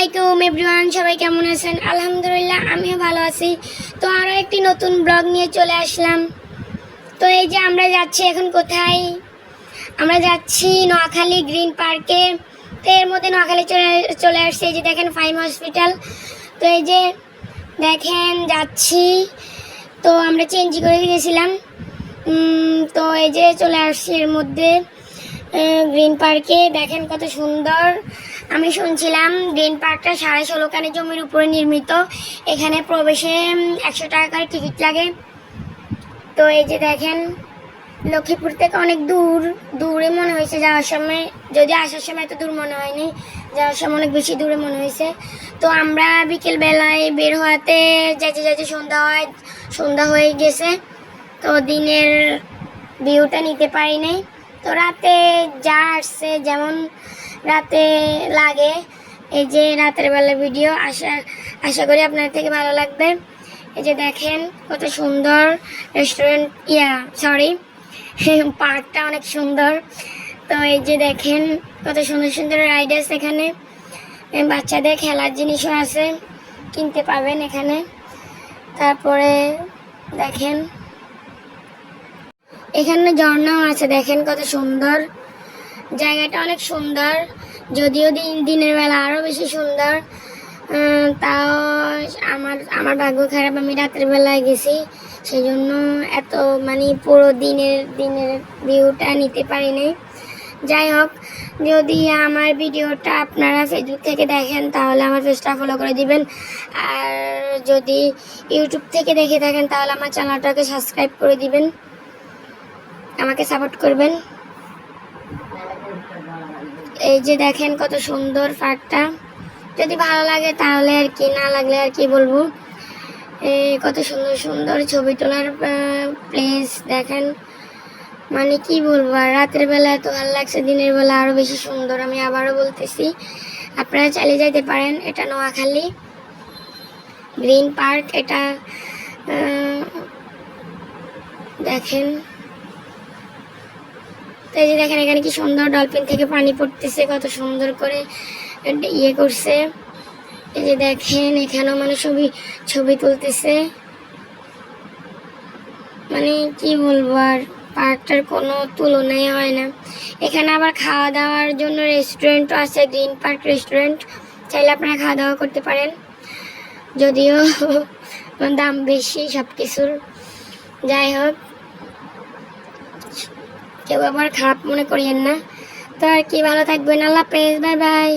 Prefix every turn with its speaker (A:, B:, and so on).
A: আলাইকুম এভরিওয়ান, সবাই কেমন আছেন? আলহামদুলিল্লাহ, আমিও ভালো আছি। তো আরও একটি নতুন ব্লগ নিয়ে চলে আসলাম। তো এই যে আমরা যাচ্ছি এখন কোথায়? আমরা যাচ্ছি নোয়াখালী গ্রিন পার্কে। তো এর মধ্যে নোয়াখালী চলে চলে আসছে। এই যে দেখেন ফাইম হসপিটাল। তো এই যে দেখেন যাচ্ছি। তো আমরা চেঞ্জ করে গেছিলাম। তো এই যে চলে আসছি এর মধ্যে গ্রিন পার্কে। দেখেন কত সুন্দর। আমি শুনছিলাম গ্রিন পার্কটা সাড়ে ষোলো কানে জমির উপরে নির্মিত। এখানে প্রবেশে একশো টাকা করে টিকিট লাগে। তো এই যে দেখেন, লক্ষ্মীপুর থেকে অনেক দূর, দূরে মনে হয়েছে যাওয়ার সময়। যদি আসার সময় এত দূর মনে হয়নি, যাওয়ার সময় অনেক বেশি দূরে মনে হয়েছে। তো আমরা বিকেল বেলায় বের হওয়াতে যেতে যেতে সন্ধ্যা হয়, সন্ধ্যা হয়ে গেছে। তো দিনের ভিউটা নিতে পারি তো রাতে যা আসছে, যেমন রাতে লাগে। এই যে রাতের বেলা ভিডিও আশা আশা করি আপনার থেকে ভালো লাগবে। এই যে দেখেন কত সুন্দর রেস্টুরেন্ট ইয়া সরি পার্কটা অনেক সুন্দর। তো এই যে দেখেন কত সুন্দর সুন্দর রাইড আছে এখানে বাচ্চাদের খেলার জিনিসও আছে, কিনতে পাবেন এখানে। তারপরে দেখেন, এখানে ঝর্ণাও আছে, দেখেন কত সুন্দর। জায়গাটা অনেক সুন্দর, যদিও দিন, দিনের বেলা আরও বেশি সুন্দর। তাও আমার আমার ভাগ্য খারাপ, আমি রাতের বেলায় গেছি। সেই জন্য এত মানে পুরো দিনের দিনের ভিউটা নিতে পারি নাই যাই হোক, যদি আমার ভিডিওটা আপনারা ফেসবুক থেকে দেখেন, তাহলে আমার পেজটা ফলো করে দিবেন। আর যদি ইউটিউব থেকে দেখে থাকেন, তাহলে আমার চ্যানেলটাকে সাবস্ক্রাইব করে দিবেন। আমাকে সাপোর্ট করবেন। এই যে দেখেন কত সুন্দর পার্কটা যদি ভালো লাগে তাহলে আর কি, না লাগলে আর কি বলব। কত সুন্দর সুন্দর ছবি তোলার প্লেস দেখেন। মানে কি বলব, আর রাতের বেলা এত ভালো লাগছে, দিনের বেলা আরও বেশি সুন্দর, আমি আবারও বলতেছি। আপনারা চালিয়ে যাইতে পারেন, এটা নোয়াখালী গ্রিন পার্ক, এটা দেখেন। তো এই যে দেখেন, এখানে কি সুন্দর ডলফিন থেকে পানি পড়তেছে, কত সুন্দর করে ইয়ে করছে। এই যে দেখেন, এখানেও মানে ছবি ছবি তুলতেছে। মানে কি বলব আর, পার্কটার কোনো তুলনাই হয় না। এখানে আবার খাওয়া দাওয়ার জন্য রেস্টুরেন্টও আছে গ্রিন পার্ক রেস্টুরেন্ট চাইলে আপনারা খাওয়া দাওয়া করতে পারেন। যদিও দাম বেশি সব কিছুর যাই হোক। কেউ আবার খারাপ মনে করিয়েন না। তো আর কি, ভালো থাকবেন। আল্লাহ হাফেজ, বাই বাই।